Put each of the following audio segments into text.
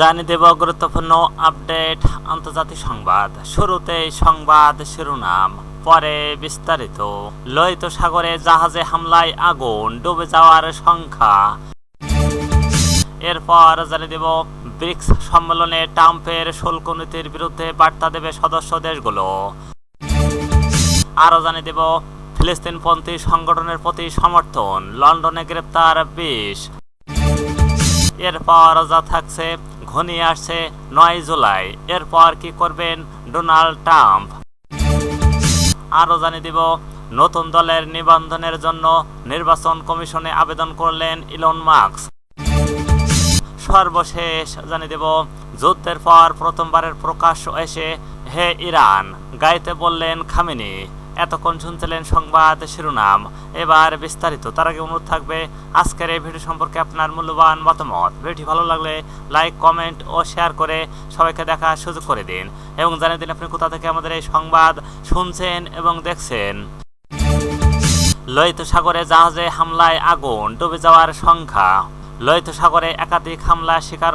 জানিয়ে দেব গুরুত্বপূর্ণ আপডেট আন্তর্জাতিক সংবাদ। শুরুতেই সংবাদ শিরোনাম, পরে বিস্তারিত। লোহিত সাগরে জাহাজে হামলায় আগুন, ডুবে যাওয়ার সংখ্যা। এরপর জানিয়ে দেব, ব্রিক্স সম্মেলনে ট্রাম্পের শুল্ক নীতির বিরুদ্ধে বার্তা দেবে সদস্য দেশগুলো। আরও জানিয়ে দেব, ফিলিস্তিনপন্থী সংগঠনের প্রতি সমর্থন, লন্ডনে গ্রেপ্তার বিশ। এরপর যা থাকছে ঘনিয়ে আসছে নয় জুলাই। এরপর কি করবেন ডোনাল্ড ট্রাম্প? আরও জানিয়ে দিব, নতুন দলের নিবন্ধনের জন্য নির্বাচন কমিশনে আবেদন করলেন ইলন মার্কস সর্বশেষ জানিয়ে দেব, যুদ্ধের পর প্রথমবারের প্রকাশ্য এসে হে ইরান, গাইতে বললেন খামিনি। এতক্ষণ শুনছিলেন সংবাদ শিরোনাম। এবার বিস্তারিত। তার আগে অনুরোধ থাকবে, আজকের এই ভিডিও সম্পর্কে আপনার মূল্যবান মতামত। ভিডিওটি ভালো লাগলে লাইক, কমেন্ট ও শেয়ার করে সবাইকে দেখার সুযোগ করে দিন এবং জানিয়ে দিন আপনি কোথা থেকে আমাদের এই সংবাদ শুনছেন এবং দেখছেন। লোহিত সাগরে জাহাজে হামলায় আগুন, ডুবে যাওয়ার সংখ্যা। লোহিত সাগরে একাধিক হামলা শিকার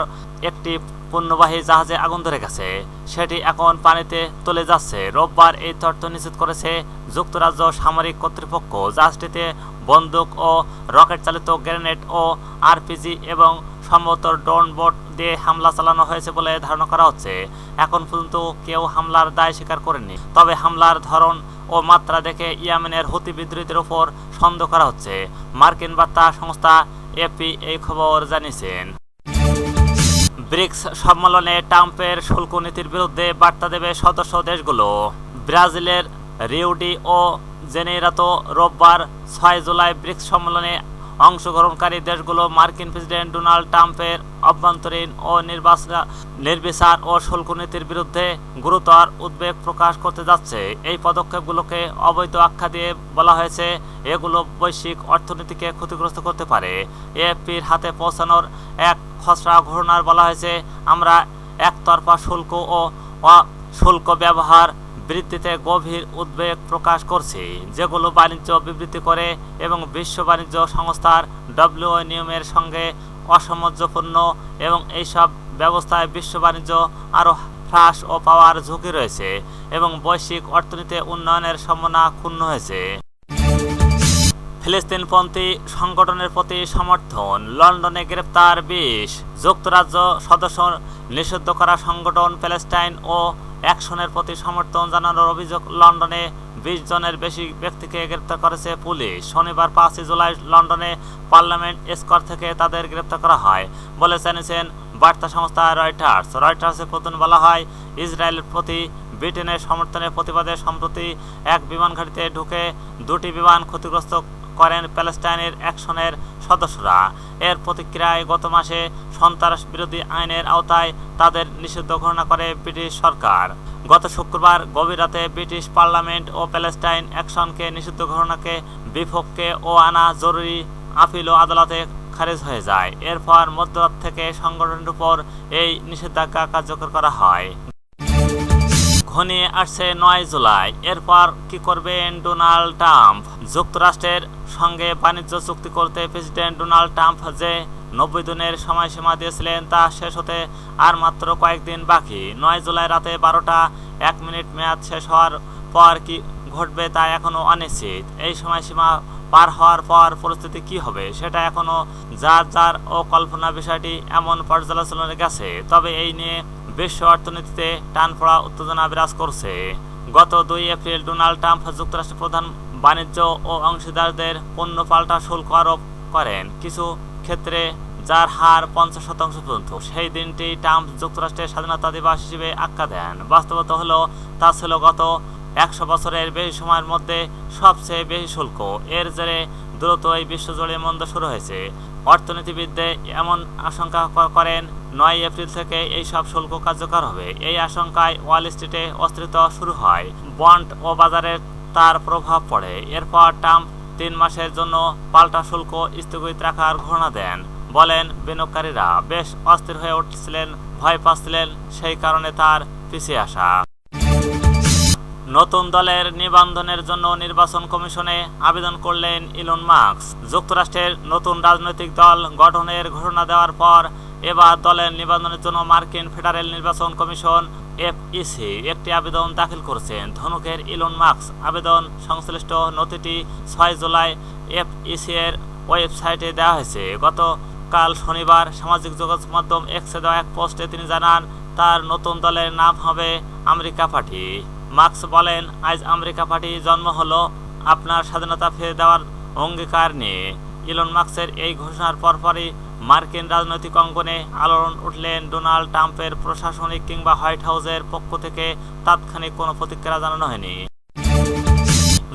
একটি পণ্যবাহী জাহাজে আগুন ধরে গেছে। সেটি এখন পানিতে চলে যাচ্ছে। রোববার এই তথ্য নিশ্চিত করেছে যুক্তরাজ্য সামরিক কর্তৃপক্ষ। জাহাজটিতে বন্দুক ও রকেট চালিত গ্রেনেড ও আরপিজি এবং সম্ভবত ড্রোন বোট দিয়ে হামলা চালানো হয়েছে বলে ধারণা করা হচ্ছে। এখন পর্যন্ত কেউ হামলার দায় স্বীকার করেনি। তবে হামলার ধরন ও মাত্রা দেখে ইয়ামেনের হতি বিদ্রোহীদের উপর সন্দেহ করা হচ্ছে। মার্কিন বার্তা সংস্থা এপি এই খবর জানিয়েছেন। ব্রিক্স সম্মেলনে ট্রাম্পের শুল্ক নীতির বিরুদ্ধে বার্তা দেবে সদস্য দেশগুলো। ব্রাজিলের রিউডি ও জেনেরাতো রোববার ছয় জুলাই ব্রিক্স সম্মেলনে অংশগ্রহণকারী দেশগুলো মার্কিন প্রেসিডেন্ট ডোনাল্ড ট্রাম্পের অভ্যন্তরীণ ও নির্বাচন নির্বিচার ও শুল্ক নীতির বিরুদ্ধে গুরুতর উদ্বেগ প্রকাশ করতে যাচ্ছে। এই পদক্ষেপগুলোকে অবৈধ আখ্যা দিয়ে বলা হয়েছে, এগুলো বৈশ্বিক অর্থনীতিকে ক্ষতিগ্রস্ত করতে পারে। এএফপির হাতে পৌঁছানোর এক খসড়া ঘোষণার বলা হয়েছে, আমরা একতরফা শুল্ক ও শুল্ক ব্যবহার বৃদ্ধিতে গভীর উদ্বেগ প্রকাশ করছে। যেগুলো বাণিজ্য বিবৃতি করে এবং বিশ্ব বাণিজ্য সংস্থার ডব্লিউও নিয়মের সঙ্গে অসামঞ্জস্যপূর্ণ এবং এইসব ব্যবস্থায় বিশ্ব বাণিজ্য আরও হ্রাস ও পাওয়ার ঝুঁকি রয়েছে এবং বৈশ্বিক অর্থনীতি উন্নয়নের সম্ভাবনা ক্ষুণ্ণ হয়েছে। ফিলিস্তিনপন্থী সংগঠনের প্রতি সমর্থন, লন্ডনে গ্রেপ্তার বিশ, যুক্তরাজ্য সদস্য নিষিদ্ধ করা সংগঠন প্যালেস্টাইন ও অ্যাকশনের প্রতি সমর্থন জানানোর অভিযোগ, লন্ডনে বিশ জনের বেশি ব্যক্তিকে গ্রেপ্তার করেছে পুলিশ। শনিবার পাঁচই জুলাই লন্ডনে পার্লামেন্ট স্কোয়ার থেকে তাদের গ্রেপ্তার করা হয়, বলে জানিয়েছেন বার্তা সংস্থা রয়টার্স। রয়টার্সের প্রথম বলা হয়, ইসরায়েলের প্রতি ব্রিটেনের সমর্থনের প্রতিবাদে সম্প্রতি এক বিমান ঘাঁটিতে ঢুকে দুটি বিমান ক্ষতিগ্রস্ত করেন প্যালেস্টাইনের অ্যাকশনের সদস্যরা। এর প্রতিক্রিয়ায় গত মাসে সন্ত্রাস বিরোধী আইনের আওতায় তাদের নিষিদ্ধ ঘোষণা করে ব্রিটিশ সরকার। গত শুক্রবার গভীর রাতে ব্রিটিশ পার্লামেন্ট ও প্যালেস্টাইন অ্যাকশনকে নিষিদ্ধ ঘোষণাকে বিপক্ষে ও আনা জরুরি আপিল ও আদালতে খারিজ হয়ে যায়। এরপর মধ্যরাত থেকে সংগঠনের উপর এই নিষেধাজ্ঞা কার্যকর করা হয়। ঘনিয়ে আসছে নয় জুলাই। এরপর কি করবেন ডোনাল্ড ট্রাম্প? যুক্তরাষ্ট্রের সঙ্গে বাণিজ্য চুক্তি করতে প্রেসিডেন্ট ডোনাল্ড ট্রাম্প যে নব্বই দিনের সময়সীমা দিয়েছিলেন তা শেষ হতে আর মাত্র কয়েকদিন বাকি। নয় জুলাই রাতে বারোটা এক মিনিট মেয়াদ শেষ হওয়ার পর কি ঘটবে তা এখনও অনিশ্চিত। এই সময়সীমা পার হওয়ার পর পরিস্থিতি কি হবে সেটা এখনও যার যার ও কল্পনা বিষয়টি এমন পর্যালোচনায় গেছে। তবে এই নিয়ে বিশ্ব অর্থনীতিতে টানপড়া উত্তেজনা বিরাজ করছে। গত দুই এপ্রিল ডোনাল্ড ট্রাম্প যুক্তরাষ্ট্রের প্রধান বাণিজ্য ও অংশীদারদের পণ্য পাল্টা শুল্ক আরোপ করেন। কিছু ক্ষেত্রে যার হার পঞ্চাশ শতাংশ পর্যন্ত। সেই দিনটি ট্রাম্প যুক্তরাষ্ট্রের স্বাধীনতা দিবস হিসেবে আখ্যা দেন। বাস্তবতা হলো, তা ছিল গত একশো বছরের বেশি সময়ের মধ্যে সবচেয়ে বেশি শুল্ক। এর জেরে দ্রুত এই বিশ্বজুড়ে মন্দ শুরু হয়েছে। অর্থনীতিবিদদের এমন আশঙ্কা করেন নয় এপ্রিল থেকে এই সব শুল্ক কার্যকর হবে। এই আশঙ্কায় ওয়াল স্ট্রিটে অস্থিরতা শুরু হয়। বন্ড ও বাজারে তার প্রভাব পড়ে। এরপর ট্রাম্প তিন মাসের জন্য পাল্টা শুল্ক স্থগিত রাখার ঘোষণা দেন। বলেন বিনিয়োগকারীরা বেশ অস্থির হয়ে উঠছিলেন, ভয় পাচ্ছিলেন, সেই কারণে তার পিছিয়ে আসা। নতুন দলের নিবন্ধনের জন্য নির্বাচন কমিশনে আবেদন করলেন ইলন মার্কস যুক্তরাষ্ট্রের নতুন রাজনৈতিক দল গঠনের ঘোষণা দেওয়ার পর এবার দলের নিবন্ধনের জন্য মার্কিন ফেডারেল নির্বাচন কমিশন এফইসি একটি আবেদন দাখিল করেছেন ধনুকের ইলন মার্কস আবেদন সংশ্লিষ্ট নথিটি ছয় জুলাই এফইসি এর ওয়েবসাইটে দেওয়া হয়েছে। গতকাল শনিবার সামাজিক যোগাযোগ মাধ্যম এক্সে দেওয়া এক পোস্টে তিনি জানান, তার নতুন দলের নাম হবে আমেরিকা পার্টি। মার্কস বলেন, আজ আমেরিকা পার্টি জন্ম হলো। আপনার স্বাধীনতা ফিরে দেওয়ার অঙ্গীকার নিয়ে ইলন মার্কসের এই ঘোষণার পরপরই মার্কিন রাজনৈতিক অঙ্গনে আলোড়ন উঠলেন ডোনাল্ড ট্রাম্পের প্রশাসনিক কিংবা হোয়াইট হাউসের পক্ষ থেকে তাৎক্ষণিক কোনো প্রতিক্রিয়া জানানো হয়নি।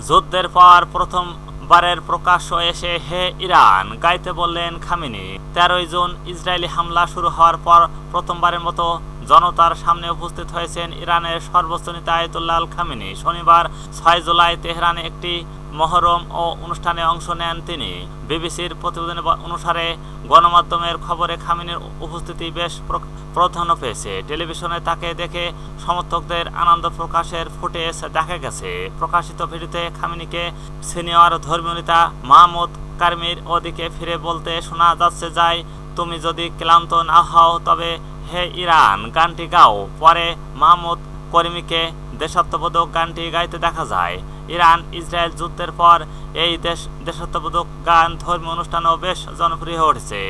যুদ্ধের পর প্রথমবারের প্রকাশ্য এসে হে ইরান, গাইতে বললেন খামিনি। তেরোই জুন ইসরায়েলি হামলা শুরু হওয়ার পর প্রথমবারের মতো জনতার সামনে উপস্থিত হয়েছেন ইরানের সর্বোচ্চ নেতা আয়তুল্লাহ আল খামিনি। শনিবার, ছয় জুলাই তেহরানে একটি মহরম ও অনুষ্ঠানে অংশ নেন তিনি। বিবিসির প্রতিবেদন অনুসারে গণমাধ্যমের খবরে খামিনের উপস্থিতি বেশ প্র- প্রাধান্য পেয়েছে। টেলিভিশনে তাকে দেখে সমর্থকদের আনন্দ প্রকাশের ফুটেজ দেখা গেছে। প্রকাশিত ভিডিওতে খামিনিকে সিনিয়র ধর্মীয় নেতা মাহমুদ কার্মির ওদিকে ফিরে বলতে শোনা যাচ্ছে, যাই, তুমি যদি ক্লান্ত না হও, তবে হে ইরান, গানটি গাও। পরে মাহমুদ করিমিকে দেশাত্মবোধক গানটি গাইতে দেখা যায়। ইরান, ইসরায়েল যুদ্ধের পর এই দেশ, দেশাত্মবোধক গান ধর্মীয় অনুষ্ঠানও বেশ জনপ্রিয় হয়ে উঠেছে